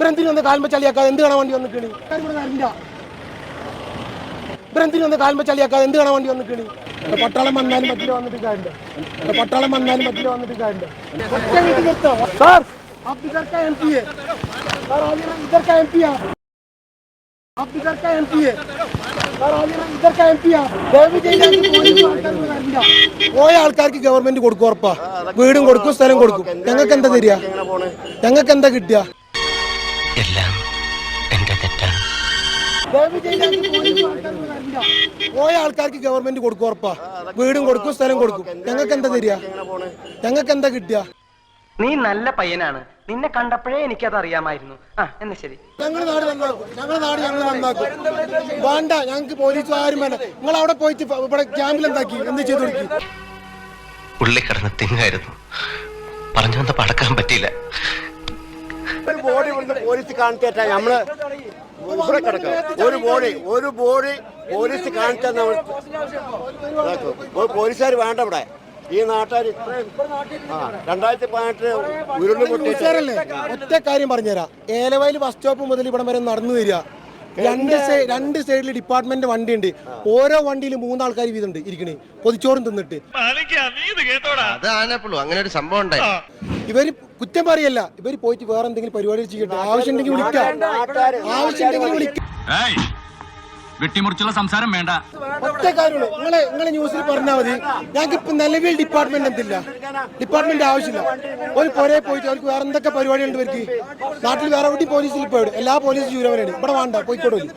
ഇവരെന്തിനു വന്ന് കാൽമ ചളിയാക്കാതെ എന്ത് കാണാൻ വേണ്ടി വന്നിക്കണി ഇവരെന്തിനു വന്ന് കാൽമ ചളിയാക്കാതെ എന്ത് കാണാൻ വേണ്ടി വന്നിക്കണി പട്ടാളം വന്നാലും മറ്റില് വന്നിട്ട് കാര്യമില്ല പട്ടാളം വന്നാലും മറ്റില് വന്നിട്ട് കാര്യമില്ല ഒറ്റ വീട്ടിൽ നിർത്തോ സാർ आप इधर का एमपी है सर आलिया इधर का एमपी है आप इधर का एमपी है सर आलिया इधर का एमपी है ദയവ് ചെയ്ത് അങ്ങ് പോലീസ് ആൾക്കാർക്ക് വരില്ല. പോയ ആൾക്കാർക്ക് ഗവൺമെന്റ് കൊടുക്കും ഉറപ്പാ വീടും കൊടുക്കും സ്ഥലം കൊടുക്കും ഞങ്ങൾക്ക് എന്താ തരിക ഞങ്ങൾക്ക് എന്താ കിട്ടുക എല്ലാം എന്റെ തെറ്റാണ്. പോയ ആൾക്കാർക്ക് ഗവൺമെന്റ് കൊടുക്കും ഉറപ്പാ. വീടും കൊടുക്കും സ്ഥലം കൊടുക്കും. ഞങ്ങൾക്ക് എന്താ തരിക? ഞങ്ങൾക്ക് എന്താ കിട്ടുക? നീ നല്ല പയ്യനാണ്. നിന്നെ കണ്ടപ്പോഴേ എനിക്കത് അറിയാമായിരുന്നു. ആ എന്നാ ശരി. ഞങ്ങളുടെ നാട് നന്നാക്കും. ഞങ്ങളുടെ നാട് ഞങ്ങൾ നന്നാക്കും. വേണ്ട ഞങ്ങൾക്ക് പോലീസ് ആരും വേണ്ട. നിങ്ങൾ അവിടെ പോയിട്ട് ഇവിടെ ക്യാമ്പിൽ എന്താക്കി? എന്ത് ചെയ്തു കൊടുക്കി? ഉള്ളി കിടന്ന് തിങ്ങായിരുന്നു. പറഞ്ഞു വന്ന പടക്കാൻ പറ്റിയില്ല. ബോഡി ഇവിടുന്ന് പോലീസ് കാണിച്ചേറ്റാ. നമ്മൾ ഇവിടെ കിടക്കാം. ഒരു ബോഡി ഒരു ബോഡി പോലീസ് കാണിച്ചാൽ നമ്മൾ ഇതാക്കും. പോലീസുകാർ വേണ്ട ഇവിടെ. ഈ നാട്ടുകാർ ഇത്രയും ആ രണ്ടായിരത്തി പതിനെട്ട് ഉരുൾ പൊട്ടിയിട്ട് സാറല്ലേ ഒറ്റ കാര്യം പറഞ്ഞുതരാം. ഏലവയൽ ബസ് സ്റ്റോപ്പ് മുതൽ ഇവിടം വരെ നടന്നു വരിക. രണ്ട് സൈഡ് രണ്ട് സൈഡിൽ ഡിപ്പാർട്ട്മെന്റ് വണ്ടി ഉണ്ട് ഓരോ വണ്ടിയിൽ മൂന്നാൾക്കാർ വീതമുണ്ട് ഇരിക്കണേ. പൊതിച്ചോറും തിന്നിട്ട്. അങ്ങനെ ഒരു സംഭവം ഉണ്ടായി ഇവർ കുറ്റം പറയല്ല. ഇവർ പോയിട്ട് വേറെ എന്തെങ്കിലും പരിപാടി ചെയ്യട്ടെ. ആവശ്യമുണ്ടെങ്കിൽ വിളിക്കാം. ആവശ്യമുണ്ടെങ്കിൽ വിളിക്കാം. വെട്ടിമുറിച്ചുള്ള സംസാരം വേണ്ട. ഒറ്റ കാര്യമുള്ളൂ. നിങ്ങളെ നിങ്ങളെ ന്യൂസിൽ പറഞ്ഞാൽ മതി. ഞങ്ങൾക്ക് ഇപ്പൊ നിലവിൽ ഡിപ്പാർട്ട്മെന്റ് എന്തില്ല? ഡിപ്പാർട്ട്മെന്റ് ആവശ്യമില്ല. ഒരു പുരയെ പോയിട്ട് അവർക്ക് വേറെ എന്തൊക്കെ പരിപാടി ഉണ്ട് ഇവർക്ക്? നാട്ടിൽ വേറെ എവിടെ പോലീസിൽ പോയിട്ട് എല്ലാ പോലീസ് ചൂരവരാണ് ഇവിടെ വേണ്ട പോയിക്കോട്ടെ ഓൽ.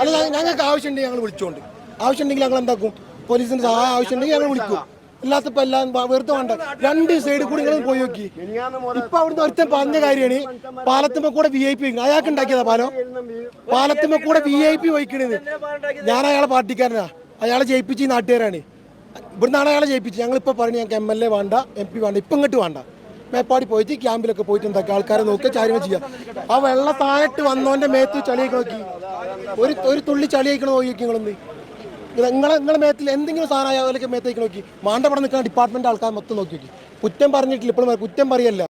അല്ല ഞങ്ങ- ഞങ്ങൾക്ക് ആവശ്യമുണ്ടെങ്കിൽ ഞങ്ങൾ വിളിച്ചോണ്ട്. ആവശ്യമുണ്ടെങ്കിൽ ഞങ്ങൾ എന്താക്കും? പോലീസിന്റെ സഹായം ആവശ്യമുണ്ടെങ്കിൽ ഞങ്ങൾ വിളിക്കും. ഇല്ലാത്തപ്പോ എല്ലാം വെറുതെ വേണ്ട. രണ്ട് സൈഡിൽ കൂടി നിങ്ങൾ പോയി നോക്കി. ഇപ്പൊ അവിടുന്ന് ഒരുത്തൻ പറഞ്ഞ കാര്യമാണ് പാലത്തുമ്മ കൂടെ വി ഐ പി അയാൾക്ക് ഉണ്ടാക്കിയതാ പാലം. പാലത്തുമ്മ കൂടെ വി ഐ പി വഹിക്കണത് ഞാൻ അയാളെ പാർട്ടിക്കാരനാ. അയാളെ ജയിപ്പിച്ച് നാട്ടുകാരാണ്. ഇവിടുന്നാണ് അയാളെ ജയിപ്പിച്ച് ഞങ്ങൾ ഇപ്പൊ പറഞ്ഞു ഞങ്ങൾക്ക് എം എൽ എ വേണ്ട എം പി വേണ്ട ഇപ്പൊ ഇങ്ങോട്ട് വേണ്ട. മേപ്പാടി പോയിട്ട് ക്യാമ്പിലൊക്കെ പോയിട്ട് എന്താക്കി ആൾക്കാരെ നോക്കുക ചാരിമ ചെയ്യാം. ആ വെള്ള താഴട്ട് വന്നോന്റെ മേത്ത് ചളിയൊക്കെ നോക്കി. ഒരു ഒരു തുള്ളി ചളിയൊക്കെ നോക്കി നിങ്ങളൊന്ന്. നിങ്ങളെ നിങ്ങളെ മേത്തിൽ എന്തെങ്കിലും സാധനം അയാളൊക്കെ മേത്തേക്ക് നോക്കി. മാണ്ടപടം നിൽക്കുന്ന ഡിപ്പാർട്ട്മെന്റ് ആൾക്കാർ മൊത്തം നോക്കി നോക്കി. കുറ്റം പറഞ്ഞിട്ടില്ല. ഇപ്പോഴും കുറ്റം പറയല്ല.